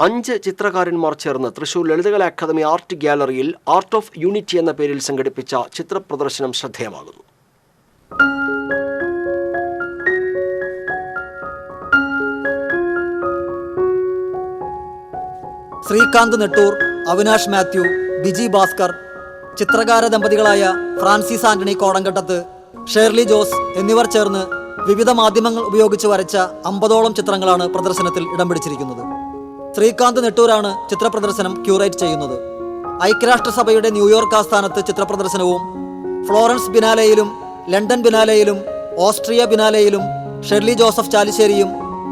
അഞ്ച് ചിത്രകാരന്മാർ ചേർന്ന് തൃശൂർ ലളിതകല അക്കാദമി ആർട്ട് ഗ്യാലറിയിൽ ആർട്ട് ഓഫ് യൂണിറ്റി എന്ന പേരിൽ സംഘടിപ്പിച്ച ചിത്രപ്രദർശനം ശ്രദ്ധേയമാകുന്നു. ശ്രീകാന്ത് നെട്ടൂർ അവിനാഷ് മാത്യു ബിജി ഭാസ്കർ ചിത്രകാര ദമ്പതികളായ Francis Antony Kodankattath Shirley Jose എന്നിവർ ചേർന്ന് വിവിധ മാധ്യമങ്ങൾ ഉപയോഗിച്ച് വരച്ച അമ്പതോളം ചിത്രങ്ങളാണ് പ്രദർശനത്തിൽ ഇടം പിടിച്ചിരിക്കുന്നത്. ശ്രീകാന്ത് നെട്ടൂരാണ് ചിത്രപ്രദർശനം ക്യൂറേറ്റ് ചെയ്യുന്നത്. ഐക്യരാഷ്ട്രസഭയുടെ ന്യൂയോർക്ക് ആസ്ഥാനത്ത് ചിത്രപ്രദർശനവും ഫ്ലോറൻസ് ബിനാലയിലും ലണ്ടൻ ബിനാലയിലും ഓസ്ട്രിയ ബിനാലയിലും ഷെർലി ജോസഫ് ചാലിശ്ശേരിയും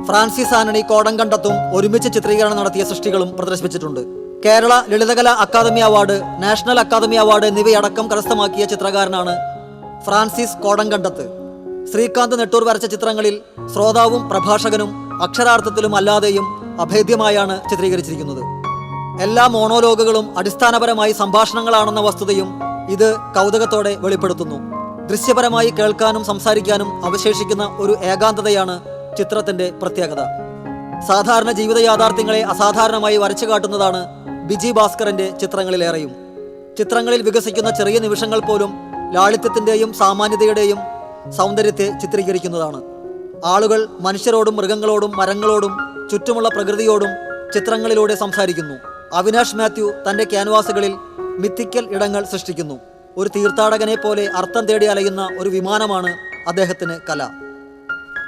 ഫ്രാൻസിസ് ആനണി കോടങ്കണ്ടത്തും ഒരുമിച്ച് ചിത്രീകരണം നടത്തിയ സൃഷ്ടികളും പ്രദർശിപ്പിച്ചിട്ടുണ്ട്. Kerala Lalithakala academy award national academy award എന്നിവയടക്കം കരസ്ഥമാക്കിയ ചിത്രകാരനാണ് ഫ്രാൻസിസ് കോടങ്കണ്ടത്ത് ശ്രീകാന്ത് നെട്ടൂർ വരച്ച ചിത്രങ്ങളിൽ ശ്രോതാവും പ്രഭാഷകനും അക്ഷരാർത്ഥത്തിലും അല്ലാതെയും അഭേദ്യമായാണ് ചിത്രീകരിച്ചിരിക്കുന്നത്. എല്ലാ മോണോലോഗുകളും അടിസ്ഥാനപരമായി സംഭാഷണങ്ങളാണെന്ന വസ്തുതയും ഇത് കൗതുകത്തോടെ വെളിപ്പെടുത്തുന്നു. ദൃശ്യപരമായി കേൾക്കാനും സംസാരിക്കാനും അവശേഷിക്കുന്ന ഒരു ഏകാന്തതയാണ് ചിത്രത്തിന്റെ പ്രത്യേകത. സാധാരണ ജീവിത യാഥാർത്ഥ്യങ്ങളെ അസാധാരണമായി വരച്ചു കാട്ടുന്നതാണ് ബിജി ഭാസ്കറിന്റെ ചിത്രങ്ങളിലേറെയും. ചിത്രങ്ങളിൽ വികസിക്കുന്ന ചെറിയ നിമിഷങ്ങൾ പോലും ലാളിത്യത്തിന്റെയും സാമാന്യതയുടെയും സൗന്ദര്യത്തെ ചിത്രീകരിക്കുന്നതാണ്. ആളുകൾ മനുഷ്യരോടും മൃഗങ്ങളോടും മരങ്ങളോടും ചുറ്റുമുള്ള പ്രകൃതിയോടും ചിത്രങ്ങളിലൂടെ സംസാരിക്കുന്നു. അവിനാഷ് മാത്യു തന്റെ ക്യാൻവാസുകളിൽ മിത്തിക്കൽ ഇടങ്ങൾ സൃഷ്ടിക്കുന്നു. ഒരു തീർത്ഥാടകനെ പോലെ അർത്ഥം തേടി അലയുന്ന ഒരു വിമാനമാണ് അദ്ദേഹത്തിന് കല.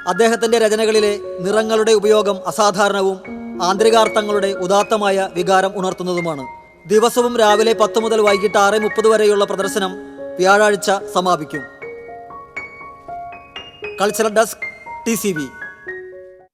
അദ്ദേഹത്തിന്റെ രചനകളിലെ നിറങ്ങളുടെ ഉപയോഗം അസാധാരണവും ആന്തരികാർത്ഥങ്ങളുടെ ഉദാത്തമായ വികാരം ഉണർത്തുന്നതുമാണ്. ദിവസവും രാവിലെ പത്ത് മുതൽ വൈകിട്ട് ആറ് മുപ്പത് വരെയുള്ള പ്രദർശനം വ്യാഴാഴ്ച സമാപിക്കും. Cultural desk TCB